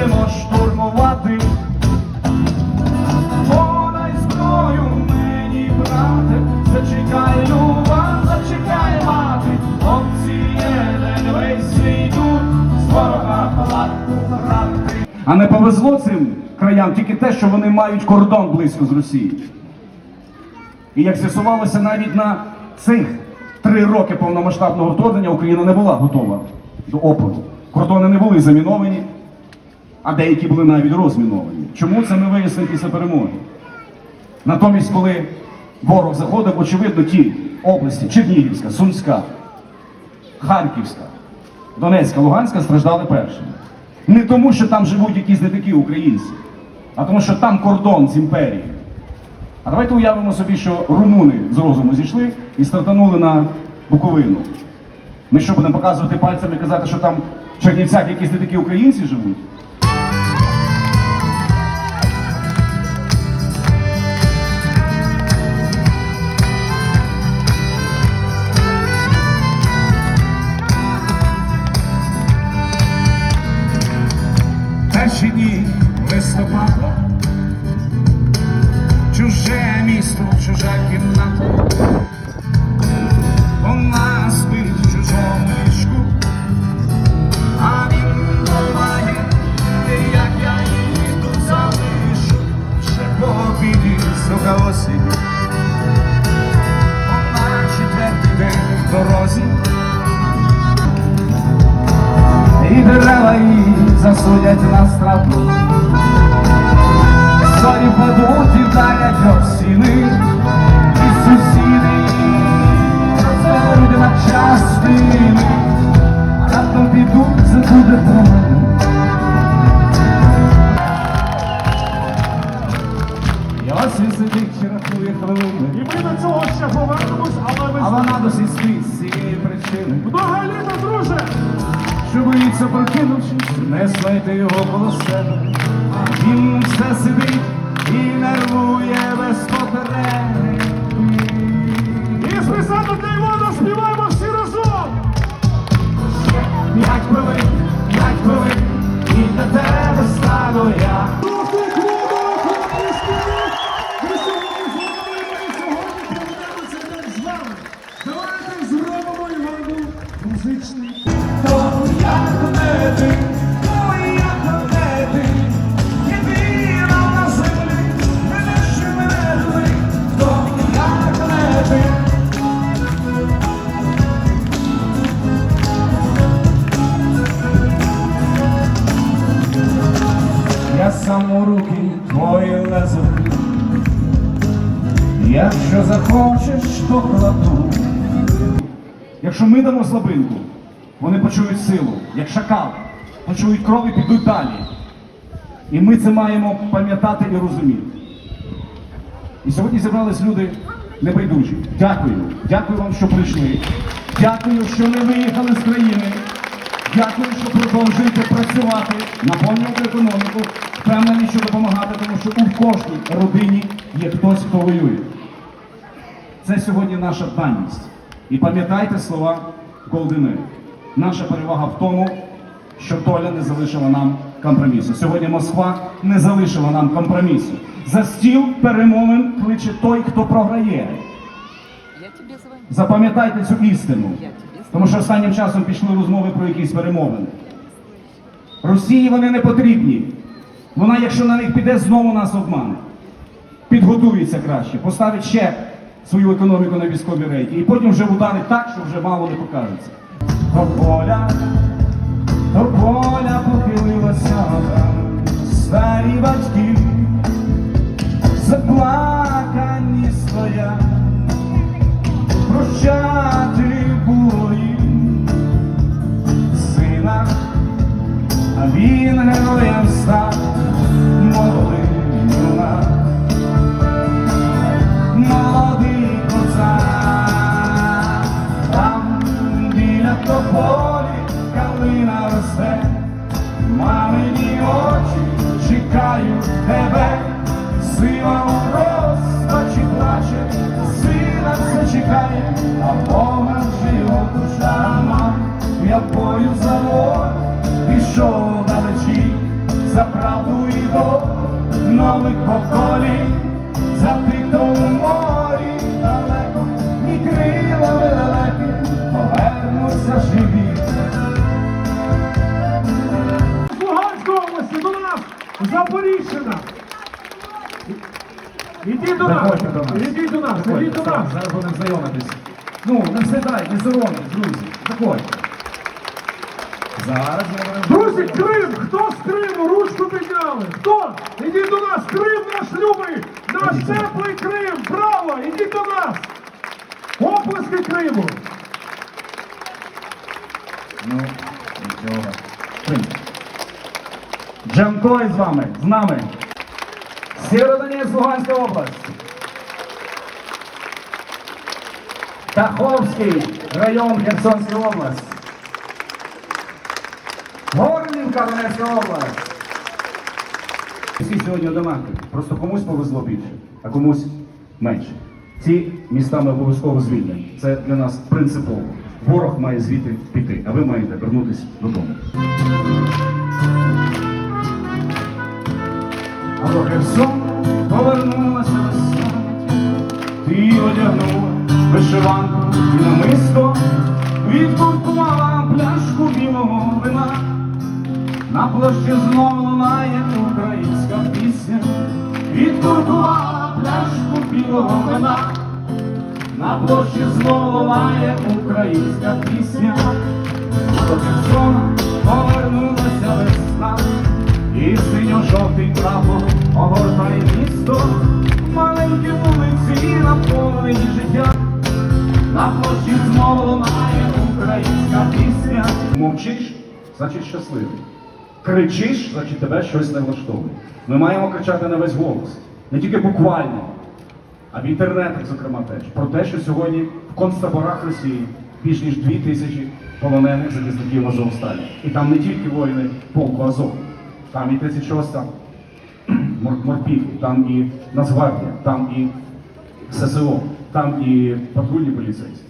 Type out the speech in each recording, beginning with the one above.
йдемо штурмувати. Подай зброю мені, брате, зачекай, люба, зачекай, мати, хлопці Едельвейсі йдуть, з ворога палатку брати. А не повезло цим краям тільки те, що вони мають кордон близько з Росією. І як з'ясувалося, навіть на цих три роки повномасштабного вторгнення Україна не була готова до опору. Кордони не були заміновані, а деякі були навіть розміновані. Чому це ми вияснимо після перемоги? Натомість, коли ворог заходив, очевидно, ті області Чернігівська, Сумська, Харківська, Донецька, Луганська страждали першими. Не тому, що там живуть якісь не такі українці, а тому, що там кордон з імперією. А давайте уявимо собі, що румуни з розуму зійшли і стартанули на Буковину. Ми що будемо показувати пальцями і казати, що там в Чернівцях якісь не такі українці живуть? А раптом підуть, забуде про мене. І ось він сидить чи рахує хвилини, І ми до цього ще повернемось, але ви а вона досі спить з цієї причини. Взагалі-то, друже, що боїться прокинувшись, не слайте його коло себе. Він все сидить і нервує без потреби. Якщо то кладу. Якщо ми дамо слабинку, вони почують силу, як шакал, почують кров і підуть далі. І ми це маємо пам'ятати і розуміти. І сьогодні зібрались люди небайдужі. Дякую. Дякую вам, що прийшли. Дякую, що не виїхали з країни. Дякую, що продовжуєте працювати, наповнювати економіку, впевнені, що допомагати, тому що у кожній родині є хтось, хто воює. Це сьогодні наша даність. І пам'ятайте слова Голдени. Наша перевага в тому, що доля не залишила нам компромісу. Сьогодні Москва не залишила нам компромісу. За стіл перемовин кличе той, хто програє. Запам'ятайте цю істину. Тому що останнім часом пішли розмови про якісь перемовини. Росії вони не потрібні. Вона, якщо на них піде, знову нас обмане. Підготується краще, поставить ще свою економіку на військові рейки. І потім вже ударить так, що вже мало не покажеться. До поля, до поля похилилася старі батьки, сила у плаче, сина все чекає, а Бога ж його душа. Я бою за волю пішов за правду і долю нових поколінь, за морі далеко, і крилами далекі повернуться живі. З Луганської області до нас Запоріжжя. Ідіть до нас, Заходьте до нас. ідіть до нас, ідіть до нас. Зараз будемо знайомитись. Ну, не сідай, не соромтесь, друзі. Заходьте. Зараз ми будемо... Друзі, Крим! Хто з Криму? Ручку підняли! Хто? Ідіть до нас! Крим наш любий! Наш теплий Крим! Браво! Ідіть до нас! Оплески Криму! Ну, нічого. Джанкой з вами, з нами. Сєвєродонецьк, Луганська область. Таховський район Херсонської області. Горлівка, Донецька область. Всі сьогодні одинакові. Просто комусь повезло більше, а комусь менше. Ці міста ми обов'язково звільнимо. Це для нас принципово. Ворог має звідти піти, а ви маєте вернутися додому. А до Херсону повернулася весна. Ти одягнула вишиванку і намисто, відкуркувала пляшку білого вина. На площі знову лунає українська пісня, відкуркувала пляшку білого вина. На площі знову лунає українська пісня, до Херсона повернулася весна, і синьо-жовтий прапор огортає місто, маленькі вулиці наповнені життя. На площі знову лунає українська пісня. Мовчиш, значить щасливий. Кричиш, значить тебе щось не влаштовує. Ми маємо кричати на весь голос. Не тільки буквально, а в інтернетах, зокрема, теж. Про те, що сьогодні в концтаборах Росії більш ніж дві тисячі полонених захисників Азовсталі. І там не тільки воїни полку Азов, там і 36-та мор- морпіхи, там і Нацгвардія, там і ССО, там і патрульні поліцейські.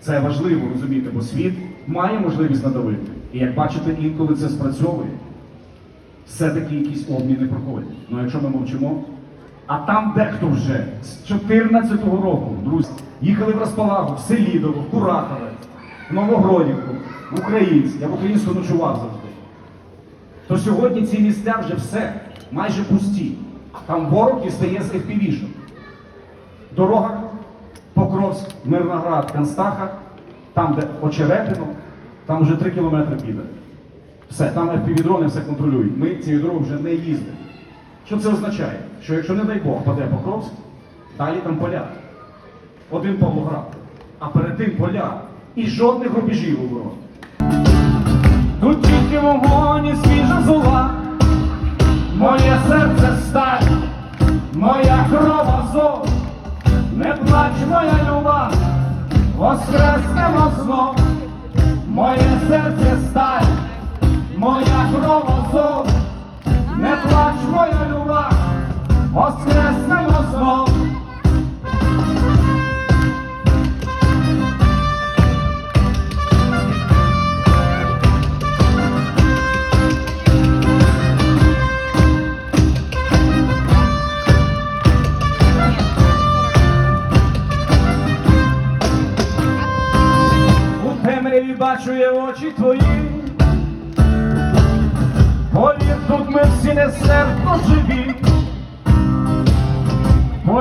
Це важливо розуміти, бо світ має можливість надавити. І як бачите, інколи це спрацьовує. Все-таки якісь обміни проходять. Ну якщо ми мовчимо, а там дехто вже з 14-го року, друзі, їхали в Розпалагу, в Селідово, в Куракове, в Новогродівку, в Українськ. Я в Українську ночував завжди. То сьогодні ці місця вже все, майже пусті. Там ворог і стає з fpv Дорога Покровськ, Мирноград, Констаха, там, де Очеретино, там вже 3 кілометри піде. Все, там FPV-дрони все контролюють. Ми цією дорогою вже не їздимо. Що це означає? Що якщо, не дай Бог, паде Покровськ, далі там поля. Один Павлоград. А перед тим поля. І жодних рубежів у ворот. Тут тільки вогонь і свіжа зола. Моє серце сталь, моя кров азов. Не плач, моя люба, воскреснемо знов. Моє серце сталь, моя кров азов. Не плач, моя люба, воскреснемо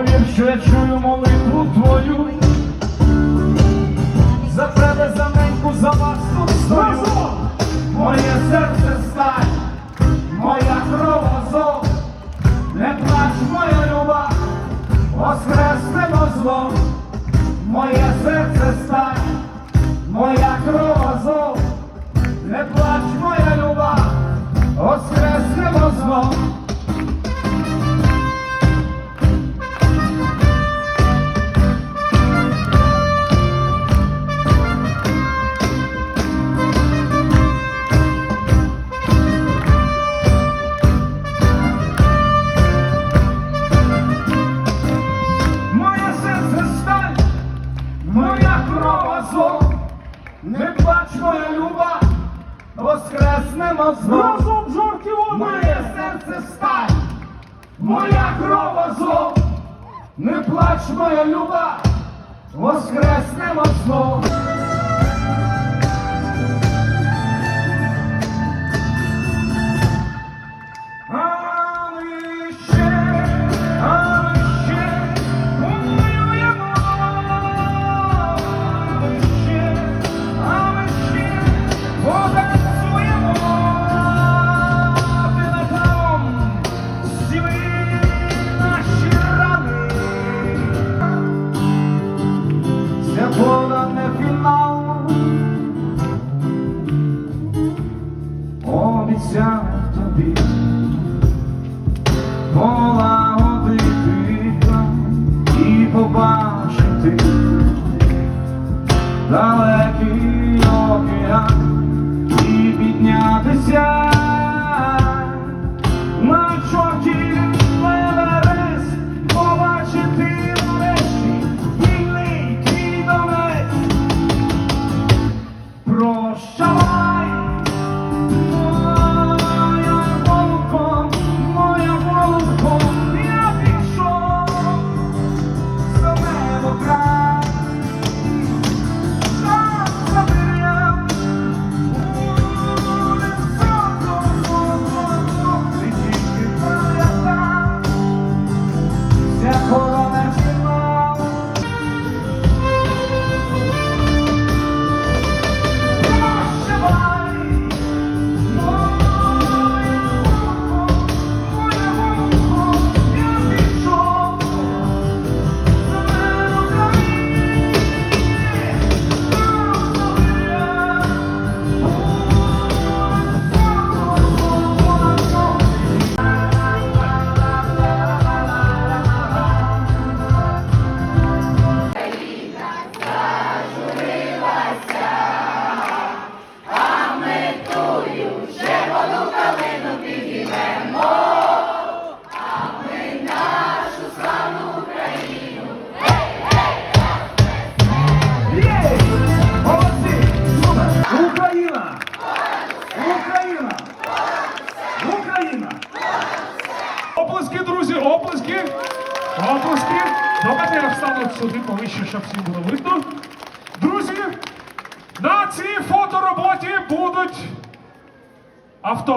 Повір, що я чую молитву твою. За тебе, за неньку, за вас тут стою. Моє серце моя кров азов, не плач, моя люба, воскреснемо знов.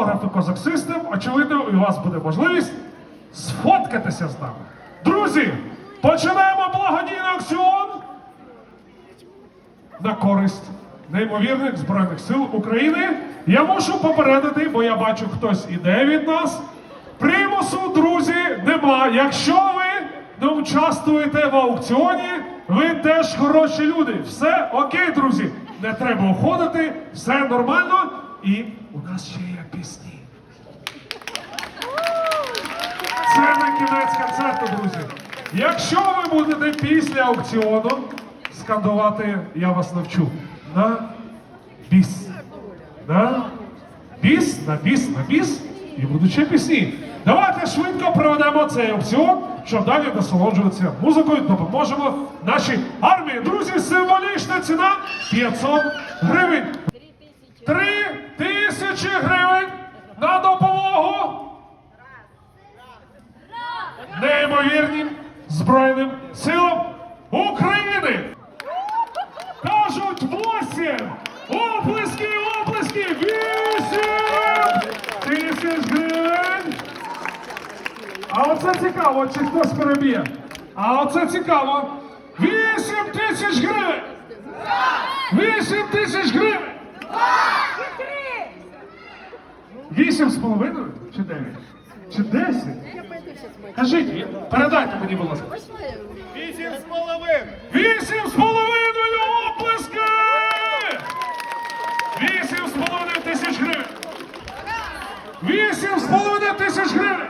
Автографи Козак Систем. Очевидно, у вас буде можливість сфоткатися з нами. Друзі, починаємо благодійний аукціон на користь неймовірних Збройних сил України. Я мушу попередити, бо я бачу, хтось іде від нас. Примусу, друзі, нема. Якщо ви не участвуєте в аукціоні, ви теж хороші люди. Все окей, друзі. Не треба уходити, все нормально. І у нас ще є пісні. Це не кінець концерту, друзі. Якщо ви будете після аукціону скандувати, я вас навчу. На біс. На біс, на біс, на біс. І будуть ще пісні. Давайте швидко проведемо цей аукціон, щоб далі насолоджуватися музикою. Допоможемо нашій армії. Друзі, символічна ціна 500 гривень. Три тисячі гривень на допомогу неймовірним Збройним силам України. Кажуть, восім! Оплески, оплески! Вісім тисяч гривень! А оце цікаво, чи хтось переб'є. А оце цікаво. Вісім тисяч гривень! Вісім тисяч гривень! Вісім з половиною? Чи дев'ять? Чи десять? Кажіть, передайте мені, будь ласка. Вісім з половиною! Вісім з половиною оплески! Вісім з половиною тисяч гривень! Вісім з половиною тисяч гривень!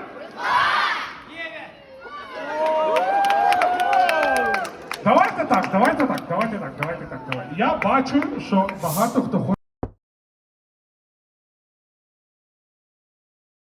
Давайте так, давайте так, давайте так, давайте так, давайте. Я бачу, що багато хто хоче.